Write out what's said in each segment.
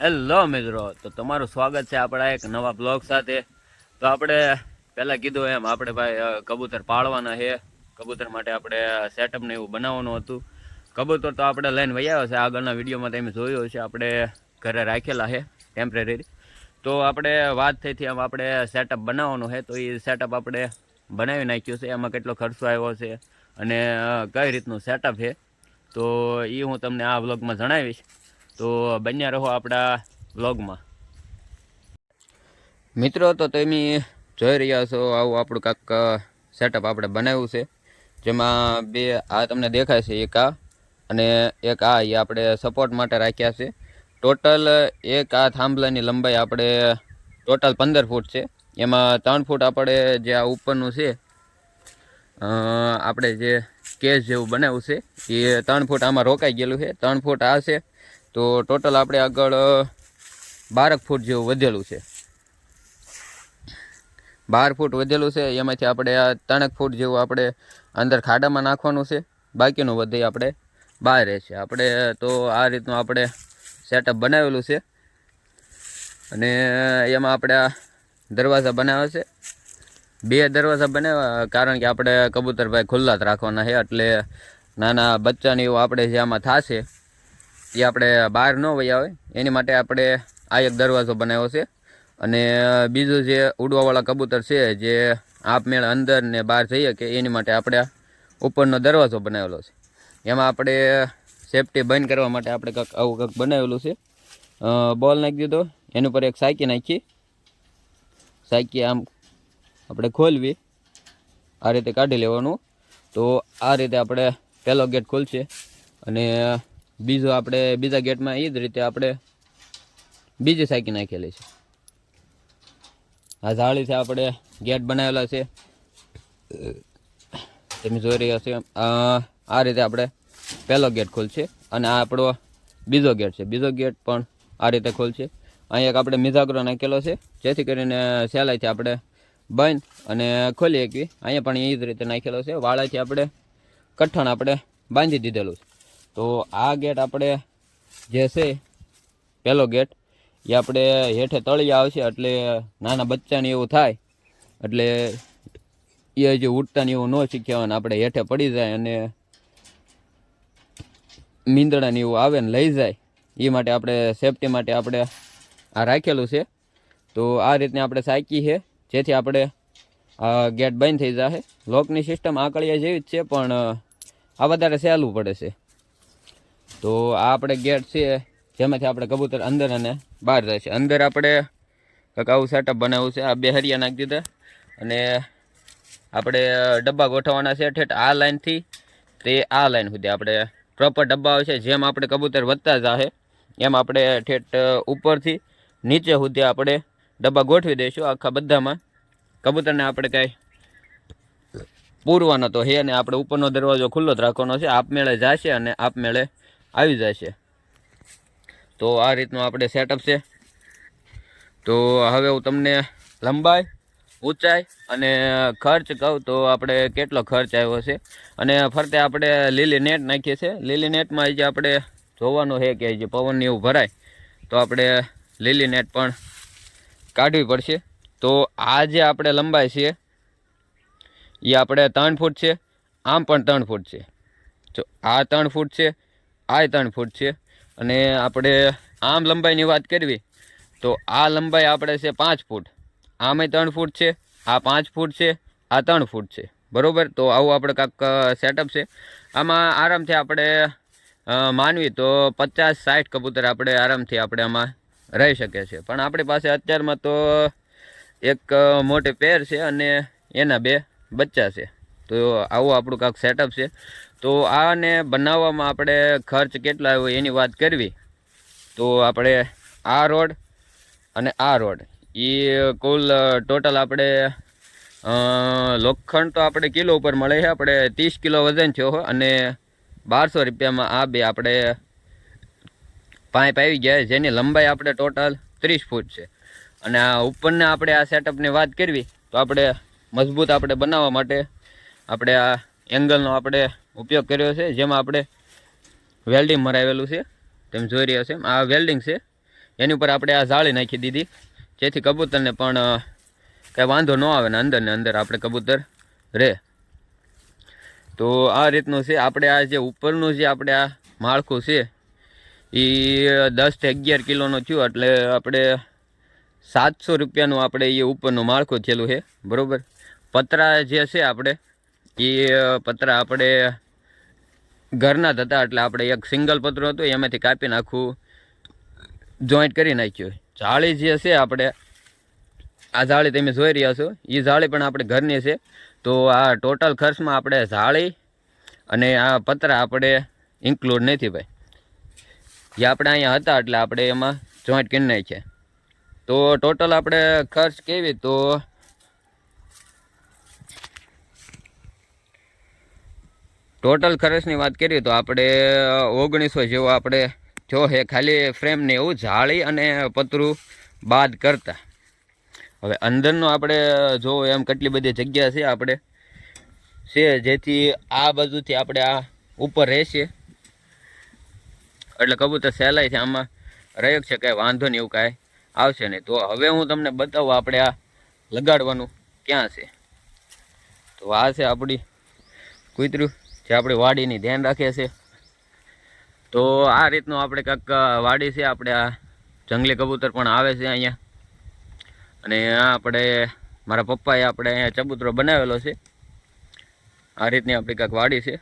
Hello મિત્રો, તો તમારું સ્વાગત છે આપણા એક નવા બ્લોગ સાથે. તો આપણે પહેલાં કીધું એમ, આપણે ભાઈ કબૂતર પાળવાના છે. કબૂતર માટે આપણે સેટઅપને એવું બનાવવાનું હતું. કબૂતર તો આપણે લઈને વૈયા છે. આગળના વિડીયોમાં તમે જોયું છે આપણે ઘરે રાખેલા છે ટેમ્પરરી તો આપણે વાત થઈ હતી એમ આપણે સેટઅપ બનાવવાનું છે, તો એ સેટઅપ આપણે બનાવી નાખ્યું છે. એમાં કેટલો ખર્ચો આવ્યો છે અને કઈ રીતનું સેટઅપ છે. તો એ હું તમને આ વ્લોગમાં જણાવીશ. તો બન્યા રહો આપણા વ્લોગમાં મિત્રો, તો તમે જોઈ રહ્યા છો આવું આપણું કાંક સેટઅપ આપણે બનાવ્યું છે, જેમાં બે, આ તમને દેખાય છે એક આ અને એક આ એ આપણે સપોર્ટ માટે રાખ્યા છે. ટોટલ એક આ થાંભલાની લંબાઈ આપણે ટોટલ પંદર ફૂટ છે. એમાં ત્રણ ફૂટ આપણે જે આ ઉપરનું છે આપણે જે કેસ જેવું બનાવ્યું છે, એ ત્રણ ફૂટ આમાં રોકાઈ ગયેલું છે. ત્રણ ફૂટ આ છે તો ટોટલ આપણે આગળ બારક ફૂટ જેવું વધેલું છે. બાર ફૂટ વધેલું છે, એમાંથી આપણે આ ત્રણેક ફૂટ જેવું આપણે અંદર ખાડામાં નાખવાનું છે, બાકીનું બધે આપણે બહાર રહેશે. આપણે તો આ રીતનું આપણે સેટઅપ બનાવેલું છે. અને એમાં આપણે આ દરવાજા બનાવ્યા છે. બે દરવાજા બનાવ્યા, કારણ કે આપણે કબૂતરભાઈ ખુલ્લા જ રાખવાના છે, એટલે નાના બચ્ચાને એવું આપણે જે આમાં થશે એ આપણે બહાર ન વયા હોય એની માટે આપણે આ એક દરવાજો બનાવ્યો છે. અને બીજું જે ઉડવાવાળા કબૂતર છે, જે આપમેળ અંદર ને બહાર જઈએ કે એની માટે આપણે ઉપરનો દરવાજો બનાવેલો છે. એમાં આપણે સેફટી બંધ કરવા માટે આપણે કંઈક આવું કંઈક બનાવેલું છે. બોલ નાખી દીધો. એની ઉપર એક સાયકી નાખી. સાયકી આમ આપણે ખોલવી. આ રીતે કાઢી લેવાનું. તો આ રીતે આપણે પહેલો ગેટ ખોલશે. અને બીજો આપણે બીજા ગેટમાં એ જ રીતે આપણે બીજી સાયકી નાખેલી છે. આ જાળીથી આપણે ગેટ બનાવેલા છે. તમે જોઈ રહ્યા છો આ રીતે આપણે પહેલો ગેટ ખુલશે અને આ આપણો બીજો ગેટ છે. બીજો ગેટ પણ આ રીતે ખોલશે. અહીં એક આપણે મિઝાગરો નાખેલો છે. જેથી કરીને સહેલાઈથી આપણે બંધ અને ખોલી શકીએ. અહીંયા પણ એ જ રીતે નાખેલો છે. વાળાથી આપણે કઠણ આપણે બાંધી દીધેલું છે. તો આ ગેટ આપણે જે છે, પહેલો ગેટ, એ આપણે હેઠે તળિયા આવશે એટલે નાના બચ્ચાને એવું થાય. એટલે એ હજી ઉડતાને એવું ન શીખ્યા હોય આપણે હેઠે પડી જાય અને મીંદડાને એવું આવે ને લઈ જાય. એ માટે આપણે સેફટી માટે આપણે આ રાખેલું છે. તો આ રીતને આપણે સાયકી છે, જેથી આપણે ગેટ બંધ થઈ જશે લોકની સિસ્ટમ આકળિયા જેવી જ છે, પણ આ વધારે સહેલું પડે છે. તો આ આપણે ગેટ છે, જેમાંથી આપણે કબૂતર અંદર અને બહાર જાય છે. અંદર આપણે કંઈક આવું સેટઅપ બનાવ્યું છે. આ બે હરિયા નાખી દીધા. અને આપણે ડબ્બા ગોઠવવાના છે ઠેઠ. આ લાઇનથી તે આ લાઈન સુધી આપણે પ્રોપર ડબ્બા આવે છે, જેમ આપણે કબૂતર વધતા જાહે, એમ આપણે ઠેઠ ઉપરથી નીચે સુધી આપણે ડબ્બા ગોઠવી દઈશું. આખા બધામાં કબૂતરને આપણે કાંઈ પૂરવાનો તો હે ને આપણે ઉપરનો દરવાજો ખુલ્લો જ રાખવાનો છે. આપમેળે જશે અને આપમેળે આવી જશે. તો આ રીતનું આપણે સેટઅપ છે. તો હવે હું તમને લંબાઈ, ઊંચાઈ અને ખર્ચ કહું તો આપણે કેટલો ખર્ચ આવ્યો છે. અને ફરતે આપણે લીલી નેટ નાખીએ છીએ લીલી નેટમાં જે આપણે જોવાનું છે કે જે પવનની એવું ભરાય. તો આપણે લીલી નેટ પણ કાઢવી પડશે. તો આ જે આપણે લંબાઈ છે એ આપણે ત્રણ ફૂટ છે. આમ પણ ત્રણ ફૂટ છે. જો આ ત્રણ ફૂટ છે આ ત્રણ ફૂટ છે. અને આપણે આમ લંબાઈની વાત કરવી, તો આ લંબાઈ આપણે છે પાંચ ફૂટ. આમે ત્રણ ફૂટ છે, આ પાંચ ફૂટ છે, આ ત્રણ ફૂટ છે. બરાબર? તો આવું આપણે કાંક સેટઅપ છે. આમાં આરામથી આપણે માનવી તો પચાસ સાઠ કબૂતર આપણે આરામથી આપણે આમાં રહી શકે છે. પણ આપણી પાસે અત્યારમાં તો એક મોટી પેર છે અને એના બે બચ્ચા છે. તો આવું આપણું કાંક સેટઅપ છે. તો આને બનાવવામાં આપણે ખર્ચ કેટલા આવ્યો એની વાત કરવી. તો આપણે આ રોડ અને આ રોડ. એ કુલ ટોટલ આપણે લોખંડ તો આપણે કિલો ઉપર મળે છે. આપણે ત્રીસ કિલો વજન થયો અને બારસો રૂપિયામાં આ બે આપણે પાઇપ આવી ગયા જેની લંબાઈ આપણે ટોટલ ત્રીસ ફૂટ છે. અને આ ઉપરના આપણે આ સેટઅપની વાત કરવી તો આપણે મજબૂત આપણે બનાવવા માટે આપણે આ એંગલનો આપણે ઉપયોગ કર્યો છે, જેમાં આપણે વેલ્ડિંગ મરાવેલું છે. તેમ જોઈ રહ્યા છે આ વેલ્ડિંગ છે. એની ઉપર આપણે આ જાળી નાખી દીધી. જેથી કબૂતરને પણ કાંઈ વાંધો ન આવે ને અંદર ને અંદર આપણે કબૂતર રહે. તો આ રીતનું છે, આપણે આ જે ઉપરનું જે આપણે આ માળખું છે એ દસથી અગિયાર કિલોનું થયું, એટલે આપણે સાતસો રૂપિયાનું આપણે એ ઉપરનું માળખું થયેલું છે. બરાબર? પતરા જે છે આપણે એ પતરા આપણે ઘરના જ હતા એટલે આપણે એક સિંગલ પતરું હતું, એમાંથી કાપીને આખું જોઈન્ટ કરી નાખ્યું. જાળી જે છે આપણે, આ જાળી તમે જોઈ રહ્યા છો એ જાળી પણ આપણે ઘરની છે. તો આ ટોટલ ખર્ચમાં આપણે જાળી અને આ પતરા આપણે ઇન્ક્લુડ નથી ભાઈ. જે આપણે અહીંયા હતા એટલે આપણે એમાં જોઈન્ટ કરી નાખ્યા. તો ટોટલ આપણે ખર્ચ કેવી? તો ટોટલ ખર્ચની વાત કરીએ તો આપણે ઓગણીસો જેવો આપણે જો હે ખાલી ફ્રેમને એવું જાળી અને પતરું બાદ કરતા. હવે અંદરનો આપણે જો એમ કેટલી બધી જગ્યા છે આપણે. છે જેથી આ બાજુથી આપણે આ ઉપર રહેશે. એટલે કબૂતર સહેલાઈથી આમાં રહ્યો છે, કાંઈ વાંધો નહીં એવું કાંઈ આવશે નહીં. તો હવે હું તમને બતાવું આપણે આ લગાડવાનું ક્યાં છે. તો આ છે આપણી કૂતરું. જે આપણી વાડીની ધ્યાન રાખે છે. તો આ રીતનું આપણે કંઈક વાડી છે, આપણે આ જંગલી કબૂતર પણ આવે છે અહીંયા. અને આ આપણે, મારા પપ્પાએ આપણે અહીંયા ચબૂતરો બનાવેલો છે. આ રીતની આપણી કંઈક વાડી છે.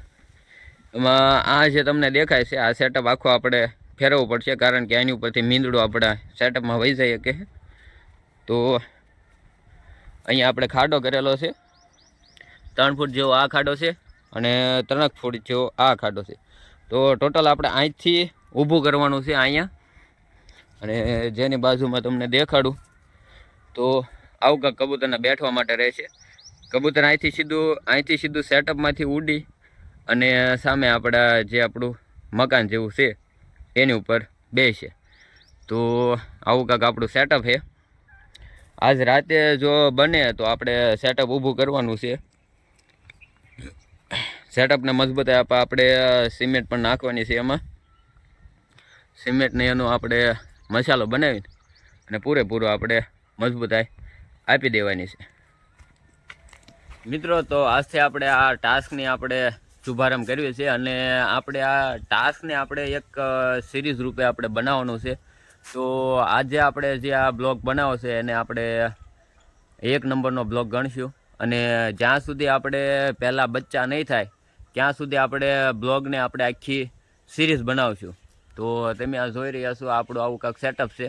એમાં આ જે તમને દેખાય છે, આ સેટઅપ આખો આપણે ફેરવવું પડશે, કારણ કે એની ઉપરથી મીંદડું આપણા સેટઅપમાં વહી જાય કે. તો અહીંયા આપણે ખાડો કરેલો છે. ત્રણ ફૂટ જેવો આ ખાડો છે. અને ત્રણક ફૂટ જેવો આ ખાડો છે. તો ટોટલ આપણે અહીંથી ઊભું કરવાનું છે અહીંયા. અને જેની બાજુમાં તમને દેખાડું. તો આવું કાંઈક કબૂતરને બેઠવા માટે રહેશે કબૂતર અહીંથી સીધું અહીંથી સીધું સેટઅપમાંથી ઉડી અને સામે આપણા જે આપણું મકાન જેવું છે, એની ઉપર બેસે. તો આવું કાંક આપણું સેટઅપ છે. આજ રાતે જો બને તો આપણે સેટઅપ ઊભું કરવાનું છે. સેટઅપને મજબૂતાઈ આપવા આપણે સિમેન્ટ પણ નાખવાની છે એમાં. સિમેન્ટને એનો આપણે મસાલો બનાવીને અને પૂરેપૂરો આપણે મજબૂતાઈ આપી દેવાની છે. મિત્રો, તો આજથી આપણે આ ટાસ્કની આપણે શુભારંભ કર્યો છે અને આપણે આ ટાસ્કને આપણે એક સિરીઝ રૂપે આપણે બનાવવાનું છે. તો આજે આપણે જે આ બ્લોગ બનાવો છે એને આપણે એક નંબરનો બ્લોગ ગણશું. અને જ્યાં સુધી આપણે પહેલાં બચ્ચા નહીં થાય ત્યાં સુધી આપણે બ્લોગને આપણે આખી સિરીઝ બનાવશું. તો તમે આ જોઈ રહ્યા છો, આપણું આવું કાંક સેટઅપ છે,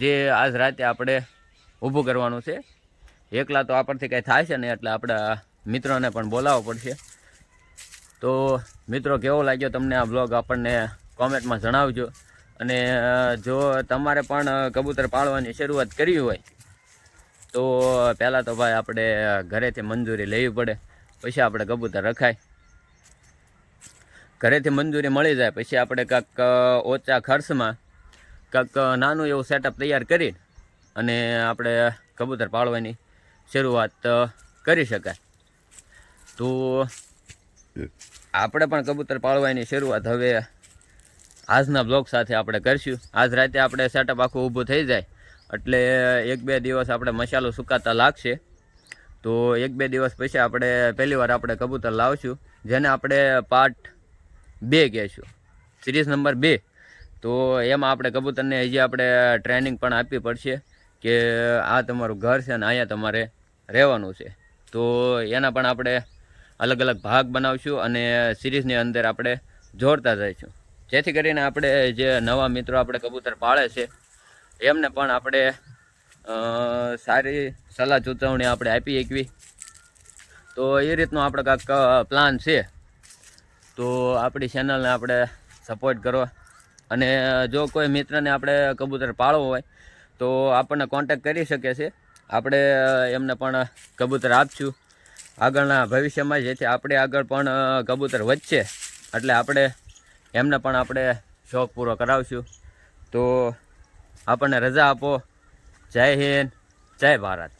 જે આજ રાતે આપણે ઊભું કરવાનું છે. એકલા તો આપણથી કંઈ થાય છે ને એટલે આપણા મિત્રોને પણ બોલાવવો પડશે. તો મિત્રો, કેવો લાગ્યો તમને આ બ્લોગ આપણને કોમેન્ટમાં જણાવજો. અને જો તમારે પણ કબૂતર પાળવાની શરૂઆત કરવી હોય, તો પહેલાં તો ભાઈ આપણે ઘરેથી મંજૂરી લેવી પડે. પછી આપણે કબૂતર રખાય. ઘરેથી મંજૂરી મળી જાય. પછી આપણે કાંઈક ઓછા ખર્ચમાં કાંઈક નાનું એવું સેટઅપ તૈયાર કરી અને આપણે કબૂતર પાળવાની શરૂઆત કરી શકાય. તો આપણે પણ કબૂતર પાળવાની શરૂઆત હવે આજના બ્લોગ સાથે આપણે કરીશું. આજ રાતે આપણે સેટઅપ આખું ઊભું થઈ જાય. એટલે એક બે દિવસ આપણે મસાલો સુકાતા લાગશે. તો એક બે દિવસ પછી આપણે પહેલી વાર આપણે કબૂતર લાવશું. જેને આપણે પાર્ટ બે કહેશું. સિરીઝ નંબર બે. તો એમાં આપણે કબૂતરને હજી આપણે ટ્રેનિંગ પણ આપવી પડશે કે આ તમારું ઘર છે અને અહીંયા તમારે રહેવાનું છે. તો એના પણ આપણે અલગ અલગ ભાગ બનાવશું અને સિરીઝની અંદર આપણે જોડતા જઈશું. જેથી કરીને આપણે જે નવા મિત્રો આપણે કબૂતર પાળે છે, એમને પણ આપણે સારી સલાહ સૂચવણી આપણે આપી શકવી. તો એ રીતનો આપણે કાંઈક પ્લાન છે. તો આપણી ચેનલને આપણે સપોર્ટ કરો. અને જો કોઈ મિત્રને આપણે કબૂતર પાળવો હોય, તો આપણને કોન્ટેક કરી શકે છે. આપણે એમને પણ કબૂતર આપશું. આગળના ભવિષ્યમાં જેથી આપણે આગળ પણ કબૂતર વધશે. એટલે આપણે એમને પણ આપણે શોખ પૂરો કરાવશું. તો આપણને રજા આપો. જય હિન્દ. જય ભારત.